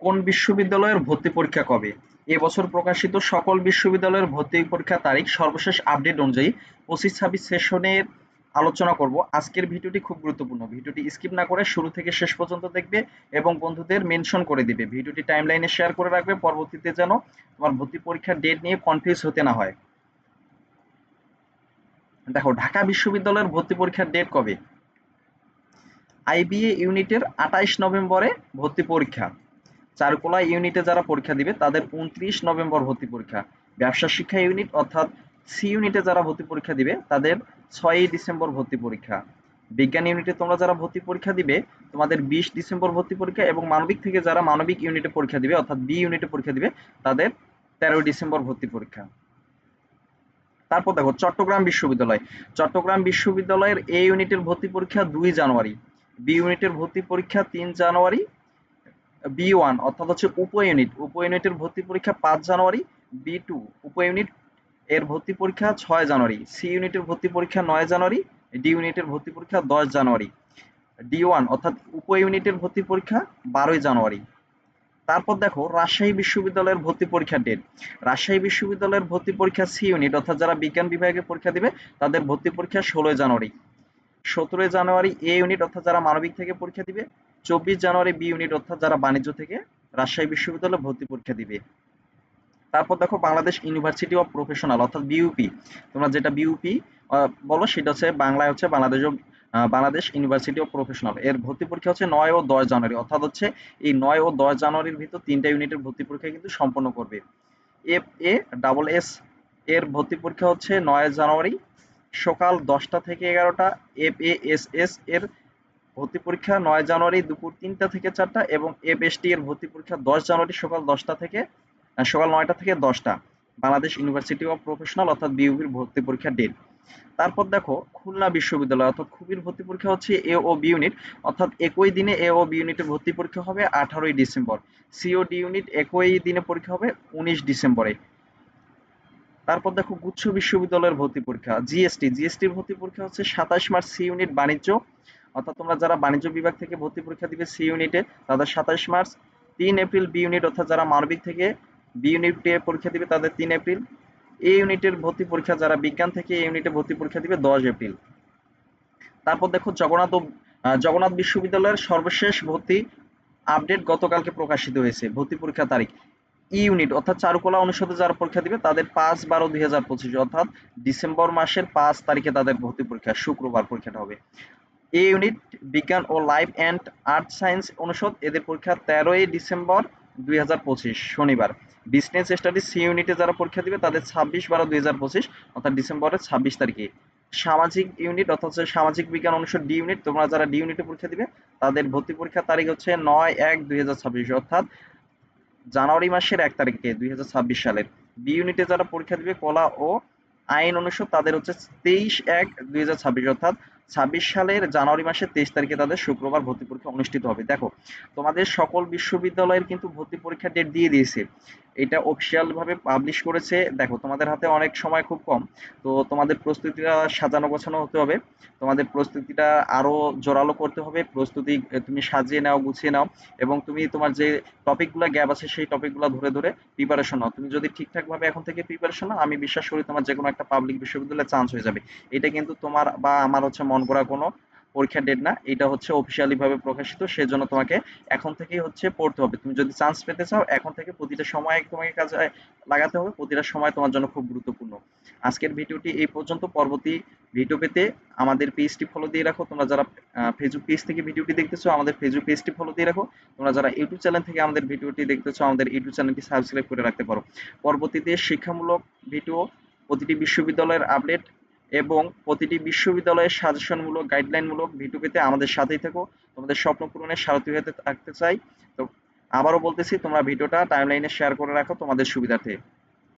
কোন বিশ্ববিদ্যালয়ের ভর্তি পরীক্ষা কবে? এ বছর প্রকাশিত সকল বিশ্ববিদ্যালয়ের ভর্তি পরীক্ষা তারিখ সর্বশেষ আপডেট অনুযায়ী পঁচিশ ছাব্বিশ সেশনের আলোচনা করব। আজকের ভিডিওটি খুব গুরুত্বপূর্ণ। ভিডিওটি স্কিপ না করে শুরু থেকে শেষ পর্যন্ত দেখবে এবং বন্ধুদের মেনশন করে দিবে। ভিডিওটি টাইমলাইনে শেয়ার করে রাখবে। পরবর্তীতে যেন তোমার ভর্তি পরীক্ষার ডেট নিয়ে কনফিউজ হতে না হয়। দেখো, ঢাকা বিশ্ববিদ্যালয়ের ভর্তি পরীক্ষার ডেট কবে? আইবিএ ইউনিটের আঠাইশ নভেম্বরে ভর্তি পরীক্ষা। চারুকলা ইউনিটে যারা পরীক্ষা দিবে, তাদের উনত্রিশ নভেম্বর ভর্তি পরীক্ষা। ব্যবসা শিক্ষা ইউনিট অর্থাৎ সি ইউনিটে যারা ভর্তি পরীক্ষা দিবে, তাদের ছয়ই ডিসেম্বর ভর্তি পরীক্ষা। বিজ্ঞান ইউনিটে তোমরা যারা ভর্তি পরীক্ষা দিবে, তোমাদের বিশ ডিসেম্বর ভর্তি পরীক্ষা এবং মানবিক থেকে যারা মানবিক ইউনিটে পরীক্ষা দিবে, অর্থাৎ বি ইউনিটে পরীক্ষা দিবে, তাদের তেরোই ডিসেম্বর ভর্তি পরীক্ষা। তারপর দেখো, চট্টগ্রাম বিশ্ববিদ্যালয়। চট্টগ্রাম বিশ্ববিদ্যালয়ের এ ইউনিটের ভর্তি পরীক্ষা দুই জানুয়ারি। বি ইউনিটের ভর্তি পরীক্ষা তিন জানুয়ারি বি ওয়ান অর্থাৎ হচ্ছে উপ ইউনিট উপ ইউনিটের ভর্তি পরীক্ষা পাঁচ জানুয়ারি বি টু উপ ইউনিট এর ভর্তি পরীক্ষা ছয় জানুয়ারি সি ইউনিটের ভর্তি পরীক্ষা নয় জানুয়ারি ডি ইউনিটের ভর্তি পরীক্ষা দশ জানুয়ারি। ডি ওয়ান অর্থাৎ উপ ইউনিটের ভর্তি পরীক্ষা বারোই জানুয়ারি। তারপর দেখো, রাজশাহী বিশ্ববিদ্যালয়ের ভর্তি পরীক্ষা ডেট রাজশাহী বিশ্ববিদ্যালয়ের ভর্তি পরীক্ষা সি ইউনিট অর্থাৎ যারা বিজ্ঞান বিভাগে পরীক্ষা দিবে, তাদের ভর্তি পরীক্ষা ষোলোই জানুয়ারি। সতেরোই জানুয়ারি এ ইউনিট অর্থাৎ যারা মানবিক থেকে পরীক্ষা দিবে চব্বিশ জানুয়ারি বি ইউনিট, অর্থাৎ যারা বাণিজ্য থেকে রাজশাহী বিশ্ববিদ্যালয়ে ভর্তি পরীক্ষা দিবে। তারপর দেখো বাংলাদেশ ইউনিভার্সিটি অফ প্রফেশনাল অর্থাৎ বিউপি তোমরা যেটা বিউপি বলো সেটা হচ্ছে বাংলায় হচ্ছে Bangladesh Bangladesh university of professional এর ভর্তি পরীক্ষা হচ্ছে নয় ও দশ জানুয়ারি, অর্থাৎ হচ্ছে এই নয় ও দশ জানুয়ারির ভিতর তিনটা ইউনিটের ভর্তি পরীক্ষা কিন্তু সম্পন্ন করবে। এফ এ ডাবল এস এর ভর্তি পরীক্ষা হচ্ছে নয় জানুয়ারি সকাল দশটা থেকে এগারোটা, এফ, এ, এস এস, এর ভর্তি পরীক্ষা নয় জানুয়ারি দুপুর তিনটা থেকে চারটা এবং এফ এস এর ভর্তি পরীক্ষা দশ জানুয়ারি সকাল দশটা থেকে সকাল নয়টা থেকে দশটা। বাংলাদেশ ইউনিভার্সিটি অফ প্রফেশনাল অর্থাৎ বিউবির ভর্তি পরীক্ষা ডেট তারপর দেখো, খুলনা বিশ্ববিদ্যালয় অর্থাৎ খুবির ভর্তি পরীক্ষা হচ্ছে এ ও বি ইউনিট অর্থাৎ একই দিনে এ ও বি ইউনিটের ভর্তি পরীক্ষা হবে আঠারোই ডিসেম্বর। সিও ডি ইউনিট একই দিনে পরীক্ষা হবে উনিশ ডিসেম্বরে। তারপর দেখো, গুচ্ছ বিশ্ববিদ্যালয়ের ভর্তি পরীক্ষা জিএসটি জিএসটির ভর্তি পরীক্ষা হচ্ছে সাতাশ মার্চ সি ইউনিট বাণিজ্য অর্থাৎ তোমরা যারা বাণিজ্য বিভাগ থেকে ভর্তি পরীক্ষা দিবে সি ইউনিটে, তাদের সাতাশ মার্চ, তিন এপ্রিল বি ইউনিট, অর্থাৎ যারা মানবিক থেকে বি ইউনিটে পরীক্ষা দিবে তাদের তিন এপ্রিল। এ ইউনিটের ভর্তি পরীক্ষা যারা বিজ্ঞান থেকে এ ইউনিটে ভর্তি পরীক্ষা দিবে দশ এপ্রিল। তারপর দেখো জগন্নাথ জগন্নাথ বিশ্ববিদ্যালয়ের সর্বশেষ ভর্তি আপডেট গতকালকে প্রকাশিত হয়েছে, ভর্তি পরীক্ষা তারিখ। ই ইউনিট, অর্থাৎ চারুকলা অনুষদে যারা পরীক্ষা দিবে তাদের পাঁচ বারো দুই হাজার পঁচিশ, অর্থাৎ ডিসেম্বর মাসের পাঁচ তারিখে তাদের ভর্তি পরীক্ষা, শুক্রবার পরীক্ষাটা হবে। এ ইউনিট, বিজ্ঞান ও লাইফ অ্যান্ড আর্ট সায়েন্স অনুষদ, এদের পরীক্ষা তেরোই ডিসেম্বর দুই হাজার পঁচিশ, শনিবার। বিজনেস স্টাডিজ সি ইউনিটে যারা পরীক্ষা দিবে, তাদের ছাব্বিশ বারো দুই হাজার পঁচিশ, অর্থাৎ ডিসেম্বরের ছাব্বিশ তারিখে। সামাজিক ইউনিট, অর্থাৎ সামাজিক বিজ্ঞান অনুষদ ডি ইউনিট, তোমরা যারা ডি ইউনিটে পরীক্ষা দিবে, তাদের ভর্তি পরীক্ষার তারিখ হচ্ছে নয় এক দুই হাজার ছাব্বিশ, অর্থাৎ জানুয়ারি মাসের এক তারিখে দুই হাজার ছাব্বিশ সালের। বি ইউনিটে যারা পরীক্ষা দিবে, কলা ও আইন অনুষদ, তাদের হচ্ছে তেইশ এক দুই হাজার ছাব্বিশ, অর্থাৎ ছাব্বিশ সালের জানুয়ারি মাসের তেইশ তারিখে তাদের শুক্রবার ভর্তি পরীক্ষা অনুষ্ঠিত হবে। দেখো, তোমাদের সকল বিশ্ববিদ্যালয়ের কিন্তু ভর্তি পরীক্ষার ডেট দিয়ে দিয়েছে। এটা অফিসিয়াল ভাবে পাবলিশ করেছে। দেখো, তোমাদের হাতে অনেক সময় খুব কম। তো তোমাদের প্রস্তুতিটা সাজানো গোছানো হতে হবে। তোমাদের প্রস্তুতিটা আরও জোরালো করতে হবে। প্রস্তুতি তুমি সাজিয়ে নাও, গুছিয়ে নাও এবং তুমি তোমার যে টপিকগুলো গ্যাপ আছে সেই টপিকগুলো ধরে ধরে প্রিপারেশন নাও। তুমি যদি ঠিকঠাক ভাবে এখন থেকে প্রিপারেশন নাও, আমি বিশ্বাস করি তোমার যে কোনো একটা পাবলিক বিশ্ববিদ্যালয়ে চান্স হয়ে যাবে। এটা কিন্তু তোমার বা আমার হচ্ছে মন করা কোনো পরীক্ষার ডেট না। এটা হচ্ছে অফিসিয়ালি ভাবে প্রকাশিত, সেজন্য তোমাকে এখন থেকেই হচ্ছে পড়তে হবে। তুমি যদি চান্স পেতে চাও, এখন থেকে প্রতিটা সময় তোমাকে কাজে লাগাতে হবে। প্রতিটা সময় তোমার জন্য খুব গুরুত্বপূর্ণ। আজকের ভিডিওটি এই পর্যন্ত। পরবর্তী ভিডিও পেতে আমাদের পেজটি ফলো দিয়ে রাখো। তোমরা যারা ফেসবুক পেজ থেকে ভিডিওটি দেখতেছো, আমাদের ফেসবুক পেজটি ফলো দিয়ে রাখো। তোমরা যারা ইউটিউব চ্যানেল থেকে আমাদের ভিডিওটি দেখতেছো, আমাদের ইউটিউব চ্যানেলটি সাবস্ক্রাইব করে রাখতে পারো। পরবর্তীতে শিক্ষামূলক ভিডিও প্রতিটি বিশ্ববিদ্যালয়ের আপডেট এবং প্রতিটি বিশ্ববিদ্যালয়ের সাজেশনমূলক গাইডলাইনমূলক ভিডিও পেতে আমাদের সাথেই থেকো। তোমাদের স্বপ্ন পূরণের সারথি হতে থাকতে চাই। তো আবারও বলতেছি, তোমরা ভিডিওটা টাইমলাইনে শেয়ার করে রাখো তোমাদের সুবিধার্থে।